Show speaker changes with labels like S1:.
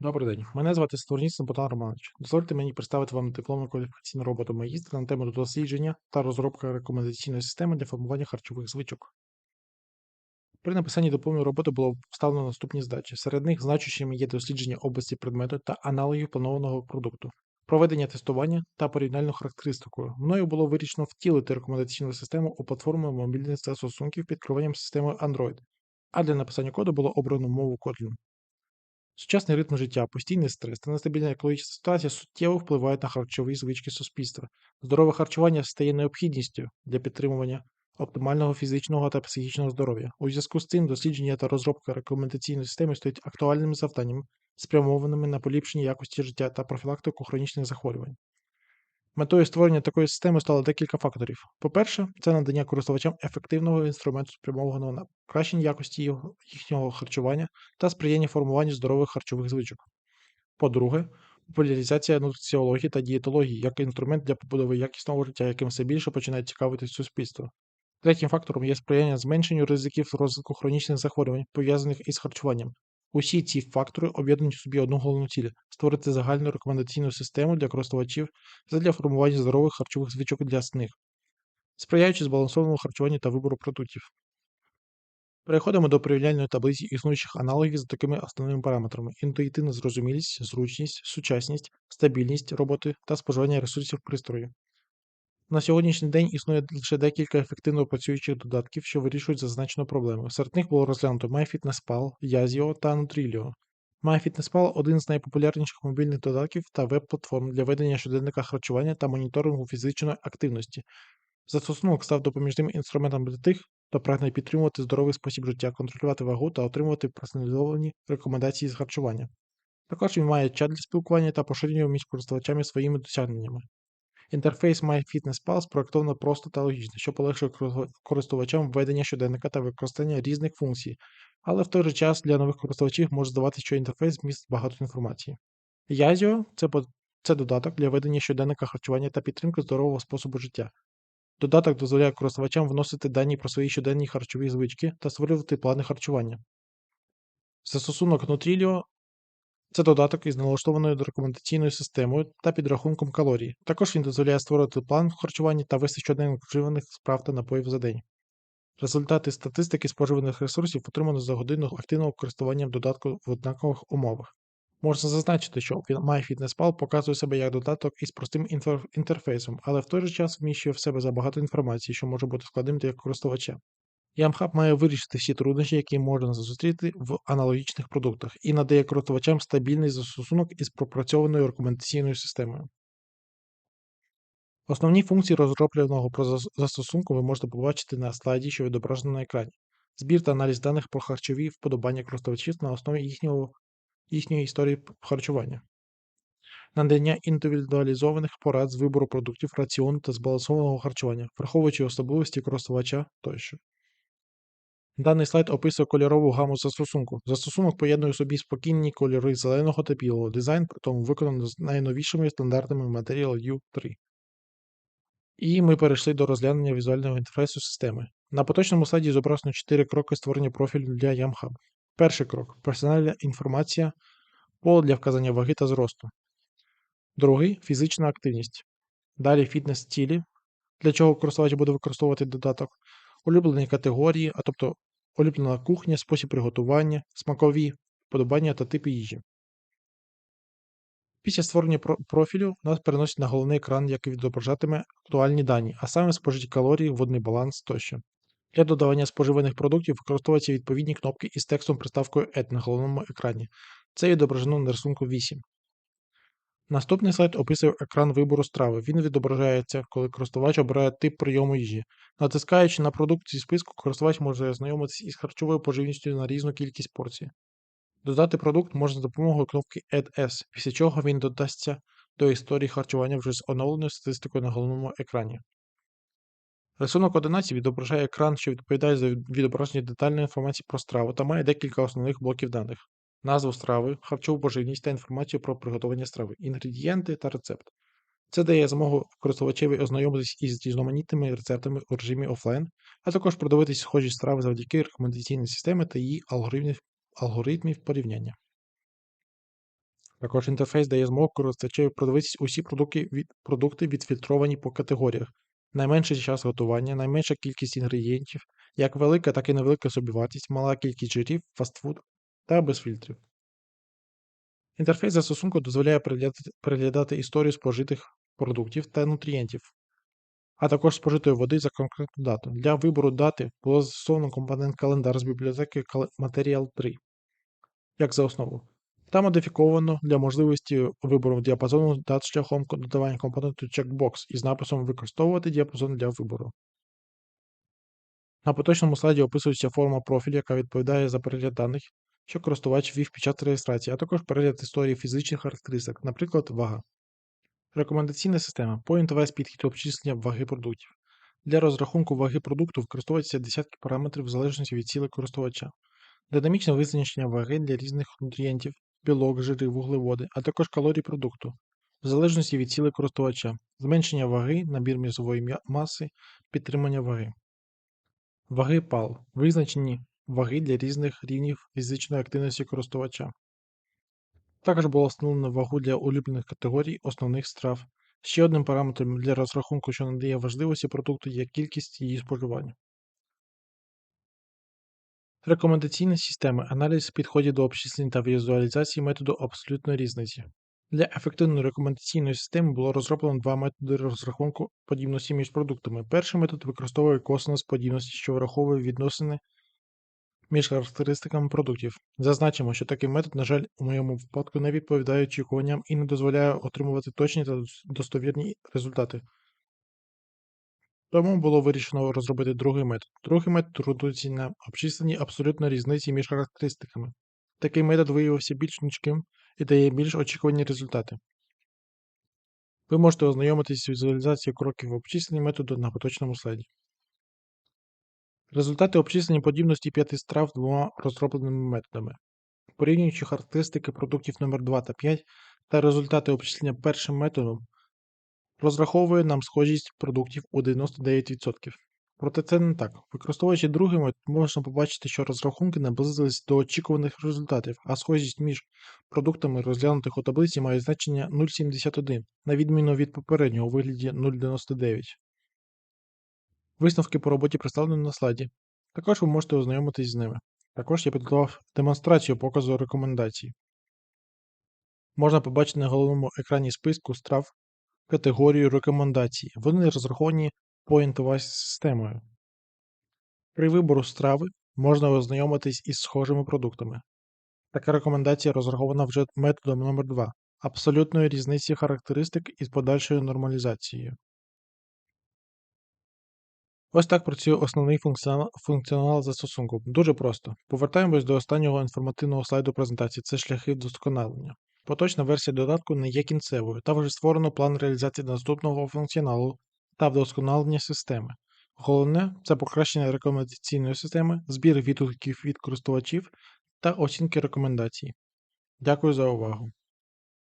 S1: Добрий день. Мене звати Створніцин Богдан Романович. Дозвольте мені представити вам дипломну кваліфікаційну роботу магістра на тему дослідження та розробка рекомендаційної системи для формування харчових звичок. При написанні дипломної роботи було вставлено наступні здачі. Серед них значущими є дослідження області предмету та аналогів планованого продукту, проведення тестування та порівняльну характеристику. Мною було вирішено втілити рекомендаційну систему у платформу мобільних застосунків під керуванням системою Android, а для написання коду було обрано мову Kotlin. Сучасний ритм життя, постійний стрес та нестабільна екологічна ситуація суттєво впливають на харчові звички суспільства. Здорове харчування стає необхідністю для підтримування оптимального фізичного та психічного здоров'я. У зв'язку з цим дослідження та розробка рекомендаційної системи стоять актуальними завданнями, спрямованими на поліпшення якості життя та профілактику хронічних захворювань. Метою створення такої системи стало декілька факторів. По-перше, це надання користувачам ефективного інструменту, спрямованого на покращення якості їхнього харчування та сприяння формуванню здорових харчових звичок. По-друге, популяризація нутриціології та дієтології як інструмент для побудови якісного життя, яким все більше починає цікавитись суспільство. Третім фактором є сприяння зменшенню ризиків розвитку хронічних захворювань, пов'язаних із харчуванням. Усі ці фактори об'єднують в собі одну головну ціль створити загальну рекомендаційну систему для користувачів задля формування здорових харчових звичок для них, сприяючи збалансованому харчуванню та вибору продуктів. Переходимо до порівняльної таблиці існуючих аналогів за такими основними параметрами: інтуїтивна зрозумілість, зручність, сучасність, стабільність роботи та споживання ресурсів пристрою. На сьогоднішній день існує лише декілька ефективно працюючих додатків, що вирішують зазначену проблему. Серед них було розглянуто MyFitnessPal, Yazio та Nutrilio. MyFitnessPal – один з найпопулярніших мобільних додатків та веб-платформ для ведення щоденника харчування та моніторингу фізичної активності. Застосунок став допоміжним інструментом для тих, хто прагне підтримувати здоровий спосіб життя, контролювати вагу та отримувати персоналізовані рекомендації з харчування. Також він має чат для спілкування та поширення між користувачами своїми досягненнями. Інтерфейс MyFitnessPal спроектовано просто та логічно, що полегшує користувачам введення щоденника та використання різних функцій, але в той же час для нових користувачів може здаватися, що інтерфейс містить багато інформації. Yazio – це, це додаток для ведення щоденника харчування та підтримки здорового способу життя. Додаток дозволяє користувачам вносити дані про свої щоденні харчові звички та створювати плани харчування. Застосунок Nutrilio – це додаток із налаштованою рекомендаційною системою та підрахунком калорій. Також він дозволяє створити план харчування та вести щоденник вживаних справ та напоїв за день. Результати статистики споживаних ресурсів отримано за годину активного користування додатку в однакових умовах. Можна зазначити, що MyFitnessPal показує себе як додаток із простим інтерфейсом, але в той же час вміщує в себе забагато інформації, що може бути складним для користувача. YamHub має вирішити всі труднощі, які можна зустріти в аналогічних продуктах, і надає користувачам стабільний застосунок із пропрацьованою рекомендаційною системою. Основні функції розробленого застосунку ви можете побачити на слайді, що відображено на екрані. Збір та аналіз даних про харчові вподобання користувачів на основі їхнього, їхньої історії харчування. Надання індивідуалізованих порад з вибору продуктів, раціону та збалансованого харчування, враховуючи особливості користувача тощо. Даний слайд описує кольорову гаму застосунку. Застосунок поєднує в собі спокійні кольори зеленого та білого. Дизайн при тому виконано з найновішими стандартами Material U3. І ми перейшли до розглянення візуального інтерфейсу системи. На поточному слайді зображено 4 кроки створення профілю для YamHub. Перший крок персональна інформація, поле для вказання ваги та зросту. Другий фізична активність. Далі фітнес-цілі, для чого користувач буде використовувати додаток, улюблені категорії, а тобто улюблена кухня, спосіб приготування, смакові вподобання та типи їжі. Після створення профілю нас переносять на головний екран, який відображатиме актуальні дані, а саме спожиті калорії, водний баланс тощо. Для додавання споживаних продуктів використовуються відповідні кнопки із текстом приставкою Add на головному екрані. Це відображено на рисунку 8. Наступний слайд описує екран вибору страви. Він відображається, коли користувач обирає тип прийому їжі. Натискаючи на продукт зі списку, користувач може ознайомитися із харчовою поживністю на різну кількість порцій. Додати продукт можна за допомогою кнопки Add As, після чого він додасться до історії харчування вже з оновленою статистикою на головному екрані. Рисунок 11 відображає екран, що відповідає за відображення детальної інформації про страву та має декілька основних блоків даних: назву страви, харчову поживність та інформацію про приготування страви, інгредієнти та рецепт. Це дає змогу користувачеві ознайомитись із різноманітними рецептами у режимі офлайн, а також продивитись схожі страви завдяки рекомендаційній системі та її алгоритмів, алгоритмів порівняння. Також інтерфейс дає змогу користувачеві продивитись усі продукти, від, продукти відфільтровані по категоріях, найменший час готування, найменша кількість інгредієнтів, як велика, так і невелика собівартість, мала кількість жирів, фастфуд та без фільтрів. Інтерфейс застосунку дозволяє переглядати, історію спожитих продуктів та нутрієнтів, а також спожитої води за конкретну дату. Для вибору дати було застосовано компонент календар з бібліотеки Material 3, як за основу. Та модифіковано для можливості вибору діапазону дат шляхом додавання компоненту checkbox із написом Використовувати діапазон для вибору. На поточному слайді описується форма профілю, яка відповідає за перегляд даних, що користувач ввів під час реєстрації, а також перегляд історії фізичних характеристик, наприклад, вага. Рекомендаційна система Point-Wise підхід обчислення ваги продуктів. Для розрахунку ваги продукту використовуються десятки параметрів в залежності від цілей користувача, динамічне визначення ваги для різних нутрієнтів, білок, жири, вуглеводи, а також калорій продукту, в залежності від цілей користувача, зменшення ваги, набір м'язової маси, підтримання ваги. Ваги пал визначені ваги для різних рівнів фізичної активності користувача. Також було встановлено вагу для улюблених категорій основних страв. Ще одним параметром для розрахунку, що надає важливості продукту, є кількість її споживання. Рекомендаційна система аналіз підходів до обчислень та візуалізації методу абсолютної різниці. Для ефективної рекомендаційної системи було розроблено два методи розрахунку подібності між продуктами. Перший метод використовує косинус подібності, що враховує відносини між характеристиками продуктів. Зазначимо, що такий метод, на жаль, у моєму випадку не відповідає очікуванням і не дозволяє отримувати точні та достовірні результати. Тому було вирішено розробити другий метод. Другий метод ґрунтується на обчисленні абсолютної різниці між характеристиками. Такий метод виявився більш гнучким і дає більш очікувані результати. Ви можете ознайомитись з візуалізацією кроків обчислення методу на поточному слайді. Результати обчислення подібності п'яти страв двома розробленими методами. Порівнюючи характеристики продуктів номер 2 та 5 та результати обчислення першим методом, розраховує нам схожість продуктів у 99%. Проте це не так. Використовуючи другий метод, можна побачити, що розрахунки наблизились до очікуваних результатів, а схожість між продуктами, розглянутих у таблиці, має значення 0,71, на відміну від попереднього у вигляді 0,99. Висновки по роботі представлені на слайді. Також ви можете ознайомитись з ними. Також я підготував демонстрацію показу рекомендацій. Можна побачити на головному екрані списку страв категорію рекомендацій. Вони розраховані Point-Wise системою. При вибору страви можна ознайомитись із схожими продуктами. Така рекомендація розрахована вже методом номер 2 абсолютної різниці характеристик із подальшою нормалізацією. Ось так працює основний функціонал, застосунку. Дуже просто. Повертаємось до останнього інформативного слайду презентації це шляхи вдосконалення. Поточна версія додатку не є кінцевою, та вже створено план реалізації наступного функціоналу та вдосконалення системи. Головне це покращення рекомендаційної системи, збір відгуків від користувачів та оцінки рекомендацій. Дякую за увагу!